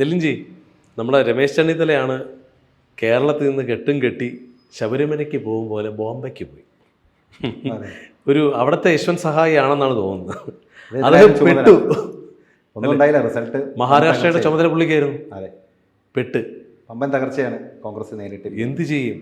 നെല്ലിഞ്ചി നമ്മുടെ രമേശ് ചെന്നിത്തലയാണ് കേരളത്തിൽ നിന്ന് കെട്ടും കെട്ടി ശബരിമലയ്ക്ക് പോകും പോലെ ബോംബെക്ക് പോയി. ഒരു അവിടുത്തെ യശ്വന്ത് സഹായി ആണെന്നാണ് തോന്നുന്നത് അദ്ദേഹം. പെട്ടു. റിസൾട്ട് മഹാരാഷ്ട്രയുടെ ചുമതല പുള്ളിക്കായിരുന്നു. അതെ. പെട്ട്. പമ്പൻ തകർച്ചയാണ് കോൺഗ്രസ് നേരിട്ട് എന്ത് ചെയ്യും?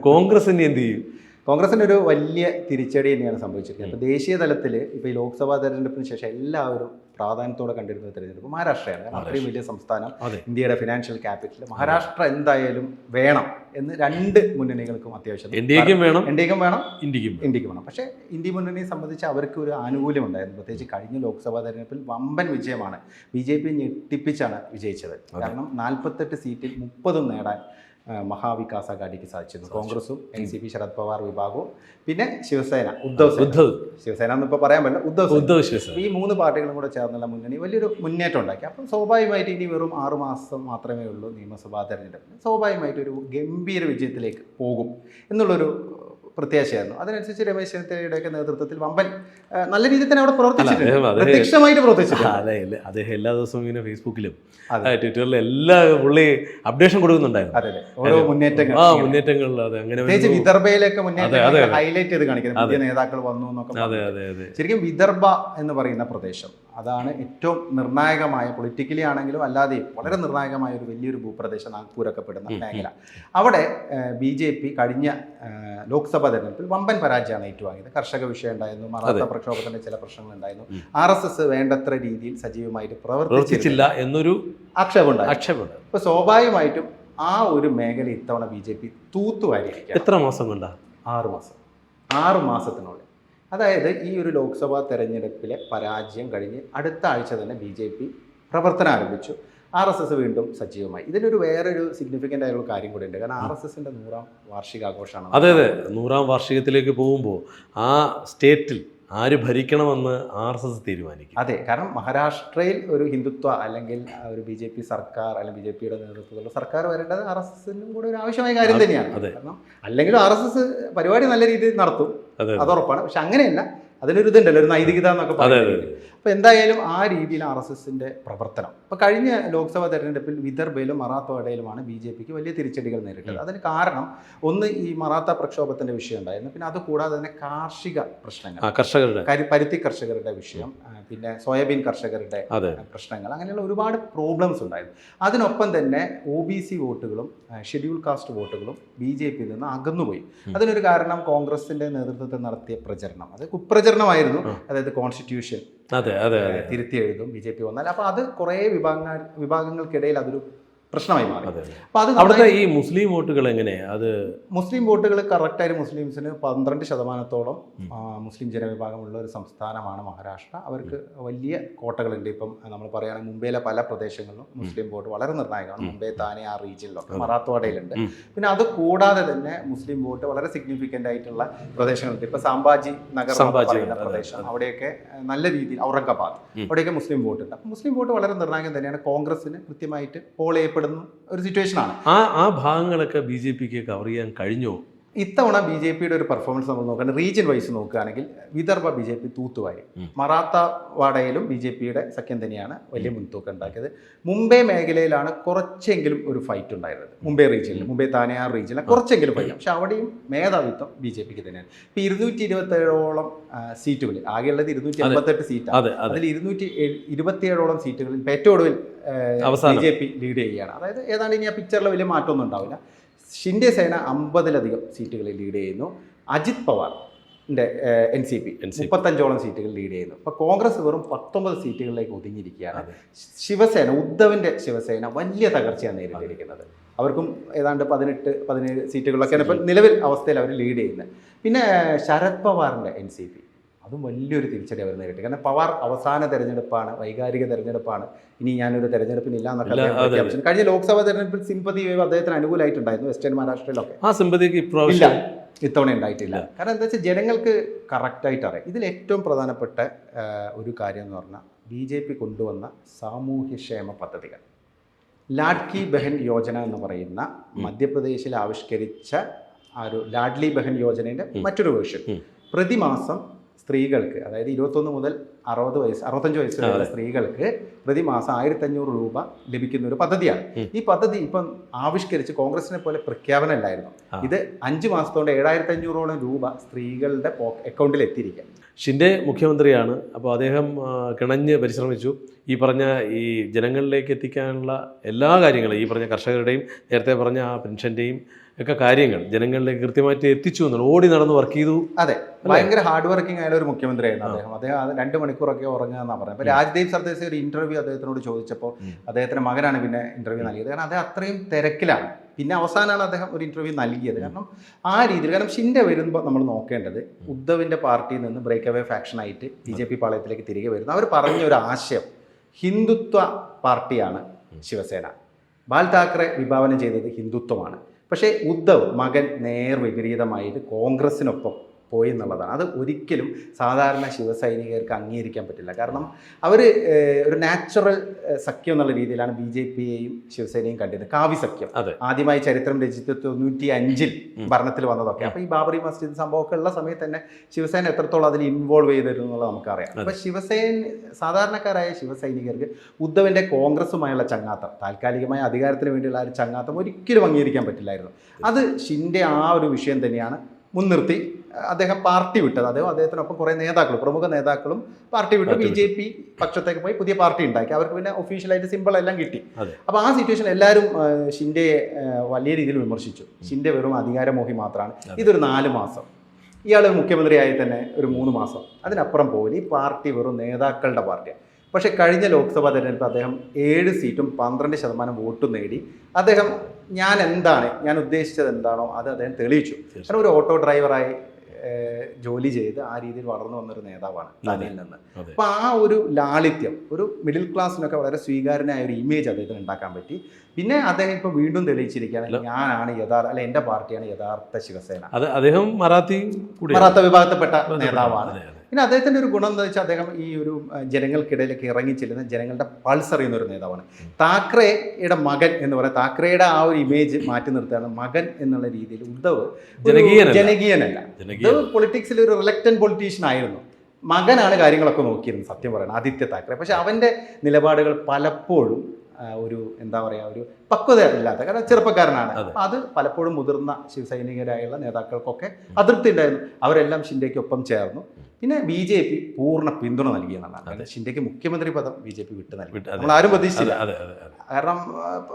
കോൺഗ്രസ് ഇനി എന്ത് ചെയ്യും? കോൺഗ്രസിന് ഒരു വലിയ തിരിച്ചടി തന്നെയാണ് സംഭവിച്ചിരിക്കുന്നത്. അപ്പോൾ ദേശീയ തലത്തിൽ ഇപ്പോൾ ഈ ലോക്സഭാ തെരഞ്ഞെടുപ്പിന് ശേഷം എല്ലാവരും പ്രാധാന്യത്തോടെ കണ്ടിരുന്ന തെരഞ്ഞെടുപ്പ് മഹാരാഷ്ട്രയാണ്. കാരണം അത്രയും വലിയ സംസ്ഥാനം ഇന്ത്യയുടെ ഫിനാൻഷ്യൽ ക്യാപിറ്റൽ മഹാരാഷ്ട്ര എന്തായാലും വേണം എന്ന് രണ്ട് മുന്നണികൾക്കും അത്യാവശ്യം. ഇന്ത്യക്കും വേണം. ഇന്ത്യക്കും വേണം ഇന്ത്യക്കും. ഇന്ത്യയ്ക്ക് വേണം. പക്ഷേ ഇന്ത്യ മുന്നണിയെ സംബന്ധിച്ച് അവർക്ക് ഒരു ആനുകൂല്യം ഉണ്ടായിരുന്നു. പ്രത്യേകിച്ച് കഴിഞ്ഞ ലോക്സഭാ തെരഞ്ഞെടുപ്പിൽ വമ്പൻ വിജയമാണ്. ബി ജെ പി ഞെട്ടിപ്പിച്ചാണ് വിജയിച്ചത്. കാരണം നാൽപ്പത്തെട്ട് സീറ്റിൽ മുപ്പതും നേടാൻ മഹാവികാസ് അഘാഡിക്ക് സാധിച്ചിരുന്നു. കോൺഗ്രസും N C P Sharad Pawar വിഭാഗവും. പിന്നെ ശിവസേന ഉദ്ധവ്. ഉദ്ധവ്. ശിവസേന എന്ന് ഇപ്പോൾ പറയാൻ പറ്റില്ല. ഉദ്ധവ് ഉദ്ധവ് ശിവസേന. ഈ മൂന്ന് പാർട്ടികളും കൂടെ ചേർന്നുള്ള മുന്നണി വലിയൊരു മുന്നേറ്റം ഉണ്ടാക്കി. അപ്പം സ്വാഭാവികമായിട്ട് ഇനി വെറും ആറു മാസം മാത്രമേ ഉള്ളൂ നിയമസഭാ തെരഞ്ഞെടുപ്പിന്. സ്വാഭാവികമായിട്ട് ഒരു ഗംഭീര വിജയത്തിലേക്ക് പോകും എന്നുള്ളൊരു പ്രത്യാശയായിരുന്നു. അതിനനുസരിച്ച് രമേശ് ചെന്നിത്തലയുടെയൊക്കെ നേതൃത്വത്തിൽ വമ്പൻ നല്ല രീതിയിൽ തന്നെ അവിടെ പ്രവർത്തിച്ചിട്ടുണ്ട്. പ്രത്യക്ഷമായിട്ട് പ്രവർത്തിച്ചിട്ടുണ്ട്. അതെ അദ്ദേഹം എല്ലാ ദിവസവും ഇങ്ങനെ ഫേസ്ബുക്കിലും ട്വിറ്ററിലും എല്ലാ പുള്ളി അപ്ഡേഷൻ കൊടുക്കുന്നുണ്ടായിരുന്നു. ഓരോ മുന്നേറ്റങ്ങൾ. ആ മുന്നേറ്റങ്ങളിൽ അതെ അങ്ങനെ പ്രത്യേകിച്ച്. വിദർഭയിലൊക്കെ മുന്നേറ്റം ഹൈലൈറ്റ് ചെയ്ത് കാണിക്കുന്നത് പുതിയ നേതാക്കൾ വന്നു എന്നൊക്കെ അതെ അതെ അതെ. ശരിക്കും വിദർഭ എന്ന് പറയുന്ന പ്രദേശം അതാണ് ഏറ്റവും നിർണായകമായ പൊളിറ്റിക്കലി ആണെങ്കിലും അല്ലാതെ വളരെ നിർണായകമായ ഒരു വലിയൊരു ഭൂപ്രദേശം നാഗ്പൂരൊക്കെ പെടുന്ന മേഖല. അവിടെ ബി ജെ പി കഴിഞ്ഞ ലോക്സഭാ തെരഞ്ഞെടുപ്പിൽ വമ്പൻ പരാജയമാണ് ഏറ്റുവാങ്ങിയത്. കർഷക വിഷയം ഉണ്ടായിരുന്നു മറാത്ത പ്രക്ഷോഭത്തിന്റെ ചില പ്രശ്നങ്ങൾ ഉണ്ടായിരുന്നു. ആർ എസ് എസ് വേണ്ടത്ര രീതിയിൽ സജീവമായിട്ട് പ്രവർത്തിച്ചില്ല എന്നൊരു ആക്ഷേപമുണ്ടായിരുന്നു അപ്പൊ ആക്ഷേപമുണ്ട് ഇപ്പൊ സ്വാഭാവികമായിട്ടും ആ ഒരു മേഖല ഇത്തവണ ബി ജെ പി തൂത്തുവാരി എത്ര മാസം കൊണ്ടാ? ആറ് മാസം. ആറ് മാസത്തിനുള്ളിൽ. അതായത് ഈ ഒരു ലോക്സഭാ തെരഞ്ഞെടുപ്പിലെ പരാജയം കഴിഞ്ഞ് അടുത്ത ആഴ്ച തന്നെ ബി ജെ പി പ്രവർത്തനം ആരംഭിച്ചു. ആർ എസ് എസ് വീണ്ടും സജീവമായി. ഇതിനൊരു വേറൊരു സിഗ്നിഫിക്കന്റ് ആയിട്ടുള്ള കാര്യം കൂടി ഉണ്ട് കാരണം ആർ എസ് എസിന്റെ നൂറാം വാർഷികാഘോഷമാണ്. അതെ അതെ. നൂറാം വാർഷികത്തിലേക്ക് പോകുമ്പോൾ ആ സ്റ്റേറ്റിൽ ആര് ഭരിക്കണമെന്ന് ആർ എസ് എസ് തീരുമാനിക്കും. അതെ കാരണം മഹാരാഷ്ട്രയിൽ ഒരു ഹിന്ദുത്വ അല്ലെങ്കിൽ ഒരു ബി ജെ പി സർക്കാർ അല്ലെങ്കിൽ ബി ജെ പിയുടെ നേതൃത്വത്തിലുള്ള സർക്കാർ വരേണ്ടത് ആർ എസ് എസിനും കൂടെ ഒരു ആവശ്യമായ കാര്യം തന്നെയാണ്. അതെ. കാരണം അല്ലെങ്കിലും ആർ എസ് എസ് പരിപാടി നല്ല രീതിയിൽ നടത്തും. അത് ഉറപ്പാണ്. പക്ഷെ അങ്ങനെയല്ല. അതിനൊരു ഇതുണ്ടല്ലോ ഒരു നൈതികത എന്നൊക്കെ പറയുന്നത്. അപ്പോൾ എന്തായാലും ആ രീതിയിൽ ആർ എസ് എസിന്റെ പ്രവർത്തനം. അപ്പോൾ കഴിഞ്ഞ ലോക്സഭാ തെരഞ്ഞെടുപ്പിൽ വിദർഭയിലും മറാത്തവാഡയിലുമാണ് ബി ജെ പിക്ക് വലിയ തിരിച്ചടികൾ നേരിട്ടത്. അതിന് കാരണം ഒന്ന് ഈ മറാത്ത പ്രക്ഷോഭത്തിന്റെ വിഷയം ഉണ്ടായിരുന്നു പിന്നെ അത് കൂടാതെ തന്നെ കാർഷിക പ്രശ്നങ്ങൾ. കർഷകരുടെ. കരി പരുത്തി കർഷകരുടെ വിഷയം പിന്നെ സോയാബീൻ കർഷകരുടെ പ്രശ്നങ്ങൾ. അങ്ങനെയുള്ള ഒരുപാട് പ്രോബ്ലംസ് ഉണ്ടായിരുന്നു. അതിനൊപ്പം തന്നെ ഒ ബി സി വോട്ടുകളും ഷെഡ്യൂൾ കാസ്റ്റ് വോട്ടുകളും ബി ജെ പിയിൽ നിന്ന് അകന്നുപോയി. അതിനൊരു കാരണം കോൺഗ്രസിന്റെ നേതൃത്വത്തിൽ നടത്തിയ പ്രചരണം. അത് കുപ്രചരണമായിരുന്നു അതായത് കോൺസ്റ്റിറ്റ്യൂഷൻ അതെ അതെ അതെ. തിരുത്തി എഴുതും. ബി ജെ പി വന്നാൽ. അപ്പോൾ അത് കുറേ വിഭാഗങ്ങൾ വിഭാഗങ്ങൾക്കിടയിൽ അതൊരു പ്രശ്നമായി മാറി. അപ്പോൾ അത്. അവിടുത്തെ ഈ മുസ്ലിം വോട്ടുകൾ എങ്ങനെയാ? അത് മുസ്ലിം വോട്ടുകൾ കറക്റ്റായിട്ട് മുസ്ലിംസിന് പന്ത്രണ്ട് ശതമാനത്തോളം മുസ്ലിം ജനവിഭാഗമുള്ള ഒരു സംസ്ഥാനമാണ് മഹാരാഷ്ട്ര. അവർക്ക് വലിയ കോട്ടകളുണ്ട്. ഇപ്പം നമ്മൾ പറയുകയാണെങ്കിൽ മുംബൈയിലെ പല പ്രദേശങ്ങളിലും മുസ്ലിം വോട്ട് വളരെ നിർണായകമാണ്. മുംബൈ താനെ ആ റീജിയനിലൊക്കെ മറാത്തോടയിലുണ്ട്. പിന്നെ അത് കൂടാതെ തന്നെ മുസ്ലിം വോട്ട് വളരെ സിഗ്നിഫിക്കന്റ് ആയിട്ടുള്ള പ്രദേശങ്ങളുണ്ട്. ഇപ്പൊ സാംബാജി നഗർ പറയുന്ന പ്രദേശം. അവിടെയൊക്കെ നല്ല രീതിയിൽ ഔറംഗാബാദ്. അവിടെയൊക്കെ മുസ്ലിം വോട്ട് ഉണ്ട് അപ്പം മുസ്ലിം വോട്ട് വളരെ നിർണായകം തന്നെയാണ്. കോൺഗ്രസിന് കൃത്യമായിട്ട് പോൾ ചെയ്യപ്പെടുന്ന ഒരു സിറ്റുവേഷനാണ് ആ ആ ഭാഗങ്ങളൊക്കെ ബി ജെ പിക്ക് കവർ ചെയ്യാൻ കഴിഞ്ഞോ? ഇത്തവണ ബി ജെ പിയുടെ ഒരു പെർഫോമൻസ് നമ്മൾ നോക്കുകയാണെങ്കിൽ റീജിയൻ വൈസ് നോക്കുകയാണെങ്കിൽ വിദർഭ ബി ജെ പി തൂത്തുവാരി. മറാത്ത വാടയിലും ബി ജെ പിയുടെ സഖ്യം തന്നെയാണ് വലിയ മുൻതൂക്കം ഉണ്ടാക്കിയത്. മുംബൈ മേഖലയിലാണ് കുറച്ചെങ്കിലും ഒരു ഫൈറ്റ് ഉണ്ടായിരുന്നത്. മുംബൈ റീജിയനിൽ മുംബൈ താനയാർ റീജിയനിൽ കുറച്ചെങ്കിലും ഫൈറ്റ് പക്ഷെ അവിടെയും മേധാവിത്വം ബി ജെ പിക്ക് തന്നെയാണ്. ഇപ്പം ഇരുന്നൂറ്റി ഇരുപത്തേഴോളം സീറ്റുകളിൽ ആകെയുള്ളത് ഇരുന്നൂറ്റി അമ്പത്തെട്ട് സീറ്റാണ്. അതെ അതെ. അതിൽ ഇരുന്നൂറ്റി ഇരുപത്തിയേഴോളം സീറ്റുകളിൽ ഏറ്റവും ഒടുവിൽ ബി ജെ പി ലീഡ് ചെയ്യുകയാണ്. അതായത് ഏതാണ്ട് ഇനി ആ പിക്ചറിൽ വലിയ മാറ്റമൊന്നും ഉണ്ടാവില്ല. ഷിൻഡെ സേന അമ്പതിലധികം സീറ്റുകളിൽ ലീഡ് ചെയ്യുന്നു. Ajit Pawar N C P. മുപ്പത്തഞ്ചോളം സീറ്റുകൾ ലീഡ് ചെയ്യുന്നു. അപ്പോൾ കോൺഗ്രസ് വെറും പത്തൊമ്പത് സീറ്റുകളിലേക്ക് ഒതുങ്ങിയിരിക്കുകയാണ്. ശിവസേന ഉദ്ധവിന്റെ ശിവസേന വലിയ തകർച്ചയാണ് നേരിട്ടിരിക്കുന്നത്. അവർക്കും ഏതാണ്ട് പതിനെട്ട് പതിനേഴ് സീറ്റുകളിലൊക്കെയാണ് ഇപ്പോൾ നിലവിൽ അവസ്ഥയിൽ അവർ ലീഡ് ചെയ്യുന്നത്. പിന്നെ ശരത് പവാറിന്റെ എൻ സി പി അതും വലിയൊരു തിരിച്ചടി അവർ നേരിട്ട്. കാരണം പവാർ അവസാന തെരഞ്ഞെടുപ്പാണ് വൈകാരിക തെരഞ്ഞെടുപ്പാണ്. ഇനി ഞാനൊരു തെരഞ്ഞെടുപ്പിനില്ല എന്നൊക്കെ കഴിഞ്ഞ ലോക്സഭാ തെരഞ്ഞെടുപ്പിൽ സിമ്പതി വേവ് അദ്ദേഹത്തിന് അനുകൂലമായിട്ടുണ്ടായിരുന്നു വെസ്റ്റേൺ മഹാരാഷ്ട്രയിലൊക്കെ. ആ സിമ്പതിക്ക് ഇല്ല ഇത്തവണ ഉണ്ടായിട്ടില്ല. കാരണം എന്താ വെച്ചാൽ ജനങ്ങൾക്ക് കറക്റ്റായിട്ട് അറിയാം. ഇതിൽ ഏറ്റവും പ്രധാനപ്പെട്ട ഒരു കാര്യം എന്ന് പറഞ്ഞാൽ ബി ജെ പി കൊണ്ടുവന്ന സാമൂഹ്യക്ഷേമ പദ്ധതികൾ. ലാഡ്കി ബഹൻ യോജന എന്ന് പറയുന്ന മധ്യപ്രദേശിൽ ആവിഷ്കരിച്ച ആ ഒരു ലാഡ്ലി ബഹൻ യോജനയുടെ മറ്റൊരു വേർഷൻ. പ്രതിമാസം സ്ത്രീകൾക്ക് അതായത് ഇരുപത്തൊന്ന് മുതൽ അറുപത് വയസ്സ് അറുപത്തഞ്ച് വയസ്സ് വരെയുള്ള സ്ത്രീകൾക്ക് പ്രതിമാസം ആയിരത്തി അഞ്ഞൂറ് രൂപ ലഭിക്കുന്ന ഒരു പദ്ധതിയാണ് ഈ പദ്ധതി ഇപ്പം ആവിഷ്കരിച്ച് കോൺഗ്രസിനെ പോലെ പ്രഖ്യാപനം ഉണ്ടായിരുന്നു ഇത് അഞ്ച് മാസത്തോടെ ഏഴായിരത്തി അഞ്ഞൂറോളം രൂപ സ്ത്രീകളുടെ അക്കൗണ്ടിൽ എത്തിയിരിക്കുക ഷിന്റെ മുഖ്യമന്ത്രിയാണ്. അപ്പോൾ അദ്ദേഹം കിണഞ്ഞ് പരിശ്രമിച്ചു. ഈ പറഞ്ഞ ഈ ജനങ്ങളിലേക്ക് എത്തിക്കാനുള്ള എല്ലാ കാര്യങ്ങളും ഈ പറഞ്ഞ കർഷകരുടെയും നേരത്തെ പറഞ്ഞ ആ പെൻഷന്റെയും ഒക്കെ കാര്യങ്ങൾ ജനങ്ങളിലേക്ക് കൃത്യമായിട്ട് എത്തിച്ചു എന്നാണ്. ഓടി നടന്ന് വർക്ക് ചെയ്തു. അതെ. ഭയങ്കര ഹാർഡ് വർക്കിംഗ് ആയ ഒരു മുഖ്യമന്ത്രിയായിരുന്നു അദ്ദേഹം. അദ്ദേഹം അത് രണ്ട് മണിക്കൂറൊക്കെ ഉറങ്ങുക എന്നാണ് പറഞ്ഞത് അപ്പോൾ രാജ്ദീപ് സർദേശി ഒരു ഇന്റർവ്യൂ അദ്ദേഹത്തിനോട് ചോദിച്ചപ്പോൾ അദ്ദേഹത്തിന്റെ മകനാണ് പിന്നെ ഇന്റർവ്യൂ നൽകിയത്. കാരണം അദ്ദേഹം അത്രയും തിരക്കിലാണ്. പിന്നെ അവസാനമാണ് അദ്ദേഹം ഒരു ഇന്റർവ്യൂ നൽകിയത്. കാരണം ആ രീതിയിൽ കാരണം ഷിൻഡെ വരുമ്പോൾ നമ്മൾ നോക്കേണ്ടത് ഉദ്ധവിന്റെ പാർട്ടിയിൽ നിന്ന് ബ്രേക്ക് അവേ ഫാക്ഷനായിട്ട് ബി ജെ പി പാളയത്തിലേക്ക് തിരികെ വരുന്നു. അവർ പറഞ്ഞ ഒരു ആശയം ഹിന്ദുത്വ പാർട്ടിയാണ് ശിവസേന. ബാൽ താക്കറെ വിഭാവനം ചെയ്തത് ഹിന്ദുത്വമാണ്. പക്ഷേ ഉദ്ധവ് മകൻ നേർ വിപരീതമായിട്ട് കോൺഗ്രസിനൊപ്പം പോയി എന്നുള്ളതാണ്. അത് ഒരിക്കലും സാധാരണ ശിവസൈനികർക്ക് അംഗീകരിക്കാൻ പറ്റില്ല. കാരണം അവർ ഒരു നാച്ചുറൽ സഖ്യം എന്നുള്ള രീതിയിലാണ് ബി ജെ പിയെയും ശിവസേനയും കണ്ടത് കാവ്യ സഖ്യം. ആദ്യമായി ചരിത്രം രചിച്ച തൊണ്ണൂറ്റി അഞ്ചിൽ ഭരണത്തിൽ വന്നതൊക്കെ. അപ്പോൾ ഈ ബാബറി മസ്ജിദ് സംഭവമൊക്കെ ഉള്ള സമയത്ത് തന്നെ ശിവസേന എത്രത്തോളം അതിൽ ഇൻവോൾവ് ചെയ്തിരുന്നു എന്നുള്ളത് നമുക്കറിയാം. അപ്പോൾ ശിവസേന സാധാരണക്കാരായ ശിവസൈനികർക്ക് ഉദ്ധവിന്റെ കോൺഗ്രസുമായുള്ള ചങ്ങാത്തം താൽക്കാലികമായ അധികാരത്തിന് വേണ്ടിയുള്ള ആ ഒരു ചങ്ങാത്തം ഒരിക്കലും അംഗീകരിക്കാൻ പറ്റില്ലായിരുന്നു. അത് ഷിന്റെ ആ ഒരു വിഷയം തന്നെയാണ് മുൻനിർത്തി അദ്ദേഹം പാർട്ടി വിട്ടത്. അദ്ദേഹം അദ്ദേഹത്തിനൊപ്പം കുറേ നേതാക്കൾ പ്രമുഖ നേതാക്കളും പാർട്ടി വിട്ട്. ബി ജെ പി പക്ഷത്തേക്ക് പോയി പുതിയ പാർട്ടി ഉണ്ടാക്കി. അവർക്ക് പിന്നെ ഒഫീഷ്യലായിട്ട് സിമ്പിൾ എല്ലാം കിട്ടി. അപ്പൊ അപ്പോൾ ആ സിറ്റുവേഷൻ എല്ലാവരും ഷിൻഡെ വലിയ രീതിയിൽ വിമർശിച്ചു. ഷിൻഡെ വെറും അധികാരമോഹി മാത്രമാണ് ഇതൊരു നാല് മാസം. ഇയാൾ മുഖ്യമന്ത്രിയായി തന്നെ ഒരു മൂന്ന് മാസം. അതിനപ്പുറം പോലും ഈ പാർട്ടി വെറും നേതാക്കളുടെ പാർട്ടിയാണ്. പക്ഷേ കഴിഞ്ഞ ലോക്സഭാ തെരഞ്ഞെടുപ്പ് അദ്ദേഹം ഏഴ് സീറ്റും പന്ത്രണ്ട് ശതമാനം വോട്ടും നേടി. അദ്ദേഹം ഞാൻ എന്താണ് ഞാൻ ഉദ്ദേശിച്ചത് എന്താണോ അത് അദ്ദേഹം തെളിയിച്ചു. കാരണം ഒരു ഓട്ടോ ഡ്രൈവറായി ജോലി ചെയ്ത് ആ രീതിയിൽ വളർന്നു വന്നൊരു നേതാവാണ് നദിയിൽ നിന്ന്. അപ്പോൾ ആ ഒരു ലാളിത്യം ഒരു മിഡിൽ ക്ലാസ്സിനൊക്കെ വളരെ സ്വീകാര്യനായ ഒരു ഇമേജ് അദ്ദേഹത്തിന് ഉണ്ടാക്കാൻ പറ്റി. പിന്നെ അദ്ദേഹം ഇപ്പോൾ വീണ്ടും തെളിയിച്ചിരിക്കുകയാണ് ഞാനാണ് യഥാർത്ഥ അല്ലെ എന്റെ പാർട്ടിയാണ് യഥാർത്ഥ ശിവസേന. അത് അദ്ദേഹം മറാത്തി മറാത്ത വിഭാഗത്തിൽപ്പെട്ട നേതാവാണ്. പിന്നെ അദ്ദേഹത്തിന്റെ ഒരു ഗുണം എന്താ വെച്ചാൽ അദ്ദേഹം ഈ ഒരു ജനങ്ങൾക്കിടയിലേക്ക് ഇറങ്ങി ചെല്ലുന്ന ജനങ്ങളുടെ പൾസ് അറിയുന്ന ഒരു നേതാവാണ്. താക്കറെയുടെ മകൻ എന്ന് പറയാം. താക്കറെയുടെ ആ ഒരു ഇമേജ് മാറ്റി നിർത്തുകയാണ്. മകൻ എന്നുള്ള രീതിയിൽ ഉദ്ധവ്. ജനകീയനല്ല. ഉദ്ധവ് പൊളിറ്റിക്സിൽ ഒരു റിലക്റ്റൻ പൊളിറ്റീഷ്യൻ ആയിരുന്നു. മകനാണ് കാര്യങ്ങളൊക്കെ നോക്കിയിരുന്നത് സത്യം പറയണം ആദിത്യ താക്കറെ. പക്ഷെ അവന്റെ നിലപാടുകൾ പലപ്പോഴും ഒരു എന്താ പറയുക ഒരു പക്വത ഇല്ലാത്ത കാരണം ചെറുപ്പക്കാരനാണ്. അത്. പലപ്പോഴും മുതിർന്ന ശിവസൈനികരായുള്ള നേതാക്കൾക്കൊക്കെ അതൃപ്തി ഉണ്ടായിരുന്നു. അവരെല്ലാം ഷിൻഡയ്ക്കൊപ്പം ചേർന്നു. പിന്നെ ബി ജെ പി പൂർണ പിന്തുണ നൽകി എന്നുള്ളതാണ്. ഷിൻഡയ്ക്ക് മുഖ്യമന്ത്രി പദം ബി ജെ പി വിട്ടു നൽകി. നമ്മൾ ആരും പ്രതീക്ഷിച്ചില്ല. കാരണം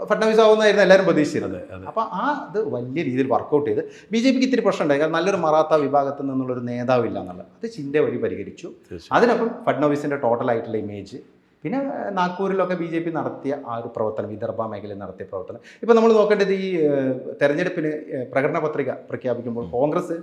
ഫഡ്നാവിസ് ആവുന്നതായിരുന്നു എല്ലാവരും പ്രതീക്ഷിച്ചിരുന്നത് അപ്പോൾ ആ അത് വലിയ രീതിയിൽ വർക്കൗട്ട് ചെയ്ത് ബി ജെ പിക്ക് ഇത്തിരി പ്രശ്നമുണ്ടായി. കാരണം നല്ലൊരു മറാത്ത വിഭാഗത്തിൽ നിന്നുള്ളൊരു നേതാവില്ല എന്നുള്ളത്. അത് ചിന്ത വഴി പരിഹരിച്ചു. അതിനപ്പം അതിനൊപ്പം ഫഡ്നവിസിന്റെ ടോട്ടൽ ആയിട്ടുള്ള ഇമേജ് പിന്നെ നാഗ്പൂരിലൊക്കെ ബി ജെ പി നടത്തിയ ആ ഒരു പ്രവർത്തനം വിദർഭ മേഖലയിൽ നടത്തിയ പ്രവർത്തനം. ഇപ്പം നമ്മൾ നോക്കേണ്ടത് ഈ തെരഞ്ഞെടുപ്പിന് പ്രകടന പത്രിക പ്രഖ്യാപിക്കുമ്പോൾ കോൺഗ്രസ്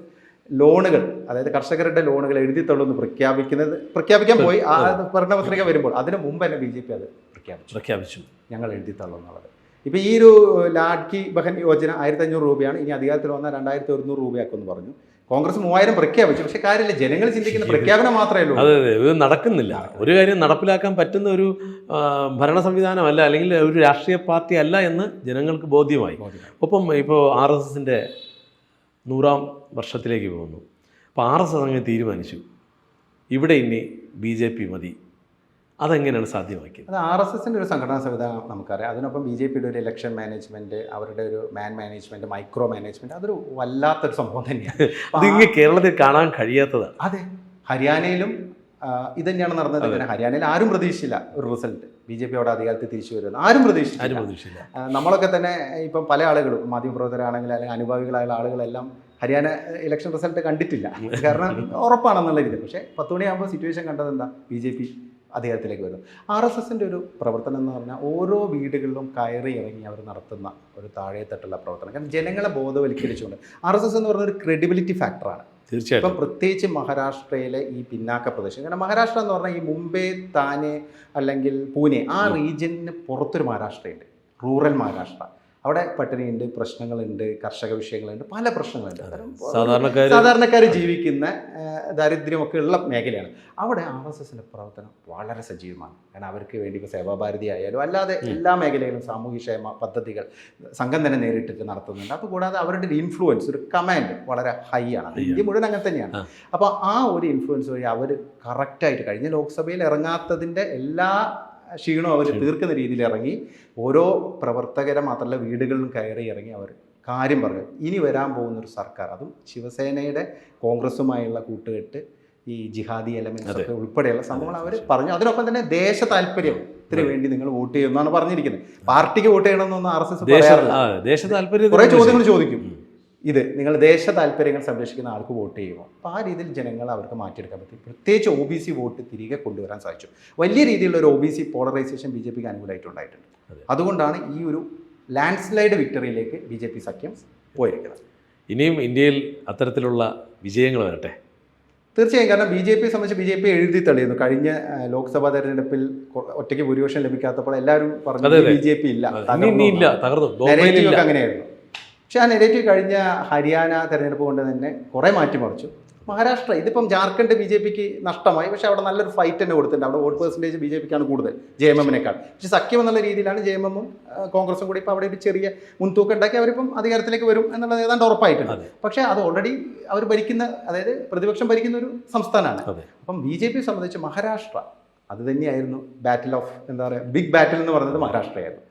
ലോണുകൾ അതായത് കർഷകരുടെ ലോണുകൾ എഴുതിത്തള്ളുമെന്ന് പ്രഖ്യാപിക്കുന്നത് പ്രഖ്യാപിക്കാൻ പോയി. ആ പ്രകടന പത്രിക വരുമ്പോൾ അതിന് മുമ്പ് തന്നെ ബി ജെ പി അത് പ്രഖ്യാപിച്ചു. പ്രഖ്യാപിച്ചു. ഞങ്ങൾ എഴുതിത്തള്ളും എന്നുള്ളത് ഇപ്പം ഈ ഒരു ലാഡ്കി ബഹൻ യോജന ആയിരത്തി അഞ്ഞൂറ് രൂപയാണ്. ഇനി അധികാരത്തിൽ വന്നാൽ രണ്ടായിരത്തി ഒരുന്നൂറ് രൂപയാക്കുമെന്ന് പറഞ്ഞു. കോൺഗ്രസ് മൂവായിരം പ്രഖ്യാപിച്ചു. പക്ഷെ കാര്യമില്ല ജനങ്ങൾ ചിന്തിക്കുന്ന പ്രഖ്യാപനം മാത്രമേ ഉള്ളൂ. അതെ അതെ ഇത് നടക്കുന്നില്ല. ഒരു കാര്യം നടപ്പിലാക്കാൻ പറ്റുന്ന ഒരു ഭരണ സംവിധാനമല്ല അല്ലെങ്കിൽ ഒരു രാഷ്ട്രീയ പാർട്ടി അല്ല എന്ന് ജനങ്ങൾക്ക് ബോധ്യമായി. ഒപ്പം ഇപ്പോൾ ആർ എസ് എസിന്റെ നൂറാം വർഷത്തിലേക്ക് പോകുന്നു. അപ്പോൾ ആർ എസ് എസ് അങ്ങനെ തീരുമാനിച്ചു. ഇവിടെ ഇനി ബി ജെ പി മതി. അതെങ്ങനെയാണ് സാധ്യമാക്കിയത്? അത് ആർ എസ് എസിന്റെ ഒരു സംഘടനാ സംവിധാനം നമുക്കറിയാം. അതിനൊപ്പം ബി ജെ പിയുടെ ഒരു ഇലക്ഷൻ മാനേജ്മെന്റ് അവരുടെ ഒരു മാൻ മാനേജ്മെന്റ് മൈക്രോ മാനേജ്മെന്റ് അതൊരു വല്ലാത്തൊരു സംഭവം തന്നെയാണ്. കേരളത്തിൽ കാണാൻ കഴിയാത്തതാണ്. അതെ. ഹരിയാനയിലും ഇത് തന്നെയാണ് നടന്നത്. പിന്നെ ഹരിയാനയിൽ ആരും പ്രതീക്ഷിച്ചില്ല ഒരു റിസൾട്ട് ബി ജെ പി അവിടെ അധികാരത്തിൽ തിരിച്ചു വരുന്നത് ആരും പ്രതീക്ഷിച്ചില്ല. നമ്മളൊക്കെ തന്നെ ഇപ്പം പല ആളുകളും മാധ്യമപ്രവർത്തകരാണെങ്കിൽ അല്ലെങ്കിൽ അനുഭാവികളായ ആളുകളെല്ലാം ഹരിയാന ഇലക്ഷൻ റിസൾട്ട് കണ്ടിട്ടില്ല. കാരണം ഉറപ്പാണെന്നുള്ള രീതി പക്ഷേ പത്ത് മണിയാകുമ്പോൾ സിറ്റുവേഷൻ കണ്ടത് എന്താ? ബി ജെ പി അധികാരത്തിലേക്ക് വരുന്നു. ആർ എസ് എസിന്റെ ഒരു പ്രവർത്തനം എന്ന് പറഞ്ഞാൽ ഓരോ വീടുകളിലും കയറി ഇറങ്ങി അവർ നടത്തുന്ന ഒരു താഴെത്തട്ടുള്ള പ്രവർത്തനം. കാരണം ജനങ്ങളെ ബോധവൽക്കരിച്ചുകൊണ്ട് ആർ എസ് എസ് എന്ന് പറഞ്ഞ ഒരു ക്രെഡിബിലിറ്റി ഫാക്ടറാണ് തീർച്ചയായിട്ടും. ഇപ്പം പ്രത്യേകിച്ച് മഹാരാഷ്ട്രയിലെ ഈ പിന്നാക്ക പ്രദേശം. കാരണം മഹാരാഷ്ട്ര എന്ന് പറഞ്ഞാൽ ഈ മുംബൈ താനെ അല്ലെങ്കിൽ പൂനെ ആ റീജിയന് പുറത്തൊരു മഹാരാഷ്ട്രയുണ്ട്. റൂറൽ മഹാരാഷ്ട്ര. അവിടെ പട്ടിണിയുണ്ട് പ്രശ്നങ്ങളുണ്ട് കർഷക വിഷയങ്ങളുണ്ട് പല പ്രശ്നങ്ങളുണ്ട്. സാധാരണക്കാർ സാധാരണക്കാർ ജീവിക്കുന്ന ദാരിദ്ര്യമൊക്കെ ഉള്ള മേഖലയാണ്. അവിടെ ആർ എസ് എസിന്റെ പ്രവർത്തനം വളരെ സജീവമാണ്. കാരണം അവർക്ക് വേണ്ടി ഇപ്പോൾ സേവാഭാരതി ആയാലും അല്ലാതെ എല്ലാ മേഖലയിലും സാമൂഹ്യക്ഷേമ പദ്ധതികൾ സംഘം തന്നെ നേരിട്ടിട്ട് നടത്തുന്നുണ്ട്. അപ്പോൾ കൂടാതെ അവരുടെ ഒരു ഇൻഫ്ലുവൻസ് ഒരു കമാൻഡ് വളരെ ഹൈ ആണ്. ഇന്ത്യ മുഴുവൻ അങ്ങനെ തന്നെയാണ്. അപ്പോൾ ആ ഒരു ഇൻഫ്ലുവൻസ് വഴി അവർ കറക്റ്റായിട്ട് കഴിഞ്ഞ ലോക്സഭയിൽ ഇറങ്ങാത്തതിന്റെ എല്ലാ ക്ഷീണവും അവർ തീർക്കുന്ന രീതിയിൽ ഇറങ്ങി ഓരോ പ്രവർത്തകരെ മാത്രമല്ല വീടുകളിലും കയറി ഇറങ്ങി അവർ കാര്യം പറഞ്ഞു. ഇനി വരാൻ പോകുന്ന ഒരു സർക്കാർ അതും ശിവസേനയുടെ കോൺഗ്രസുമായുള്ള കൂട്ടുകെട്ട് ഈ ജിഹാദി എലമെന്റ്സ് ഒക്കെ ഉൾപ്പെടെയുള്ള സംഭവങ്ങൾ അവർ പറഞ്ഞു. അതിനൊപ്പം തന്നെ ദേശ താല്പര്യം വേണ്ടി നിങ്ങൾ വോട്ട് ചെയ്യുമെന്നാണ് പറഞ്ഞിരിക്കുന്നത്. പാർട്ടിക്ക് വോട്ട് ചെയ്യണമെന്നൊന്നും ആർ എസ് എസ് പറയാറില്ല. കുറേ ചോദ്യങ്ങൾ ചോദിക്കും. ഇത് നിങ്ങൾ ദേശ താല്പര്യങ്ങൾ സംരക്ഷിക്കുന്ന ആൾക്ക് വോട്ട് ചെയ്യുമോ? അപ്പോൾ ആ രീതിയിൽ ജനങ്ങൾ അവർക്ക് മാറ്റിയെടുക്കാൻ പറ്റും. പ്രത്യേകിച്ച് ഒ ബി സി വോട്ട് തിരികെ കൊണ്ടുവരാൻ സാധിച്ചു. വലിയ രീതിയിലുള്ള ഒരു O B C polarisation B J പിക്ക് അനുകൂലമായിട്ടുണ്ടായിട്ടുണ്ട്. അതുകൊണ്ടാണ് ഈ ഒരു ലാൻഡ് സ്ലൈഡ് വിക്ടറിയിലേക്ക് ബി ജെ പി സഖ്യം പോയിരിക്കുന്നത്. ഇനിയും ഇന്ത്യയിൽ അത്തരത്തിലുള്ള വിജയങ്ങൾ വരട്ടെ? തീർച്ചയായും. കാരണം ബി ജെ പിയെ സംബന്ധിച്ച് ബി ജെ പി എഴുതി തെളിയുന്നു കഴിഞ്ഞ ലോക്സഭാ തെരഞ്ഞെടുപ്പിൽ ഒറ്റയ്ക്ക് ഭൂരിപക്ഷം ലഭിക്കാത്തപ്പോൾ എല്ലാവരും പറഞ്ഞു. ബി ജെ പി ഇല്ല. അങ്ങനെയായിരുന്നു. പക്ഷെ ആ നെഗറ്റീവ് കഴിഞ്ഞ ഹരിയാന തെരഞ്ഞെടുപ്പ് കൊണ്ട് തന്നെ കുറെ മാറ്റിമറിച്ചു മഹാരാഷ്ട്ര ഇതിപ്പം ജാർഖണ്ഡ് ബി ജെ പിക്ക് നഷ്ടമായി. പക്ഷെ അവിടെ നല്ലൊരു ഫൈറ്റ് തന്നെ കൊടുത്തിട്ടുണ്ട്. അവിടെ വോട്ട് പെർസെന്റേജ് ബി ജെ പിക്കാണ് കൂടുതൽ ജെ എം എമ്മിനേക്കാൾ. പക്ഷെ സഖ്യം എന്നുള്ള രീതിയിലാണ് ജെ എം എമ്മും കോൺഗ്രസും കൂടി ഇപ്പോൾ അവിടെ ഒരു ചെറിയ മുൻതൂക്കം ഉണ്ടാക്കി അവരിപ്പം അധികാരത്തിലേക്ക് വരും എന്നുള്ളത് ഏതാണ്ട് ഉറപ്പായിട്ടുണ്ട്. പക്ഷേ അത് ഓൾറെഡി അവർ ഭരിക്കുന്ന അതായത് പ്രതിപക്ഷം ഭരിക്കുന്ന ഒരു സംസ്ഥാനമാണ്. അപ്പം ബി ജെ പി സംബന്ധിച്ച് മഹാരാഷ്ട്ര അത് തന്നെയായിരുന്നു ബാറ്റിൽ ഓഫ് എന്താ പറയുക ബിഗ് ബാറ്റിൽ എന്ന് പറയുന്നത് മഹാരാഷ്ട്രയായിരുന്നു.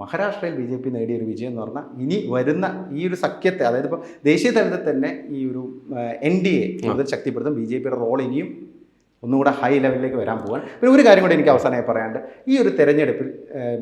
മഹാരാഷ്ട്രയിൽ ബി ജെ പി നേടിയ ഒരു വിജയം എന്ന് പറഞ്ഞാൽ ഇനി വരുന്ന ഈ ഒരു സഖ്യത്തെ അതായത് ഇപ്പോൾ ദേശീയ തലത്തിൽ തന്നെ ഈ ഒരു എൻ ഡി എ കൂടുതൽ ശക്തിപ്പെടുത്തും. ബി ജെ പിയുടെ റോൾ ഇനിയും ഒന്നുകൂടെ ഹൈ ലെവലിലേക്ക് വരാൻ പോകാൻ പിന്നെ ഒരു കാര്യം കൂടി എനിക്ക് അവസാനമായി പറയാണ്ട് ഈ ഒരു തെരഞ്ഞെടുപ്പിൽ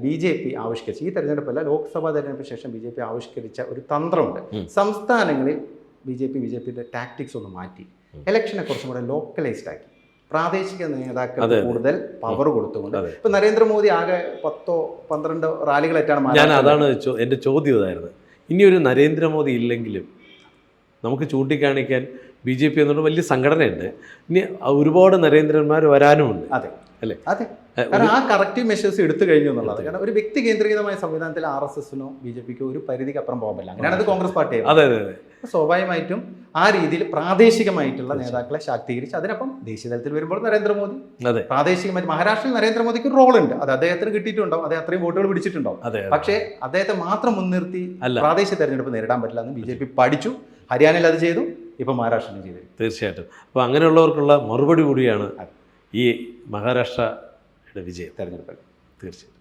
ബി ജെ പി ആവിഷ്കരിച്ച ഈ തെരഞ്ഞെടുപ്പല്ല ലോക്സഭാ തെരഞ്ഞെടുപ്പിന് ശേഷം ബി ജെ പി ആവിഷ്കരിച്ച ഒരു തന്ത്രമുണ്ട്. സംസ്ഥാനങ്ങളിൽ B J P B J പിയുടെ ടാക്ടിക്സ് ഒന്ന് മാറ്റി. ഇലക്ഷനെ കുറച്ചും കൂടെ ലോക്കലൈസ്ഡ് ആക്കി. പ്രാദേശിക നേതാക്കൾ. കൂടുതൽ പവർ കൊടുത്തുകൊണ്ട്. ഇപ്പൊ നരേന്ദ്രമോദി ആകെ പത്തോ പന്ത്രണ്ടോ റാലികളായിട്ടാണ് ഞാൻ അതാണ് എന്റെ എന്റെ ചോദ്യം ഇതായിരുന്നു. ഇനിയൊരു നരേന്ദ്രമോദി ഇല്ലെങ്കിലും നമുക്ക് ചൂണ്ടിക്കാണിക്കാൻ ബി ജെ പി എന്നുള്ള വലിയ സംഘടനയുണ്ട്. ഇനി ഒരുപാട് നരേന്ദ്രന്മാർ വരാനുമുണ്ട്. അതെ. അല്ലേ? അതെ. കാരണം ആ കറക്റ്റീവ് മെഷേഴ്സ് എടുത്തു കഴിഞ്ഞു എന്നുള്ളത്. കാരണം ഒരു വ്യക്തി കേന്ദ്രീകൃതമായ സംവിധാനത്തിൽ ആർ എസ് എസിനോ ബി ജെ പിക്കോ ഒരു പരിധിക്ക് അപ്പുറം പോകാൻ പറ്റില്ല. അങ്ങനെയാണ് അത് കോൺഗ്രസ് പാർട്ടി അതെ അതെ സ്വാഭാവികമായിട്ടും ആ രീതിയിൽ പ്രാദേശികമായിട്ടുള്ള നേതാക്കളെ ശാക്തീകരിച്ച് അതിനൊപ്പം ദേശീയ തലത്തിൽ വരുമ്പോൾ നരേന്ദ്രമോദി അതെ. പ്രാദേശികമായിട്ട് മഹാരാഷ്ട്രയിൽ നരേന്ദ്രമോദിക്ക് ഒരു റോൾ ഉണ്ട്. അത് അദ്ദേഹത്തിന് കിട്ടിയിട്ടുണ്ടാവും. അദ്ദേഹം അത്രയും വോട്ടുകൾ പിടിച്ചിട്ടുണ്ടാവും. പക്ഷേ അദ്ദേഹത്തെ മാത്രം മുൻനിർത്തി അല്ല. പ്രാദേശിക തെരഞ്ഞെടുപ്പ് നേരിടാൻ പറ്റില്ല എന്ന് ബി ജെ പി പഠിച്ചു. ഹരിയാനയിൽ അത് ചെയ്തു. ഇപ്പൊ മഹാരാഷ്ട്രയിൽ ചെയ്തു. തീർച്ചയായിട്ടും. അപ്പോൾ അങ്ങനെയുള്ളവർക്കുള്ള മറുപടി കൂടിയാണ്. ഈ മഹാരാഷ്ട്രയുടെ വിജയം തെരഞ്ഞെടുപ്പിൽ. തീർച്ചയായും.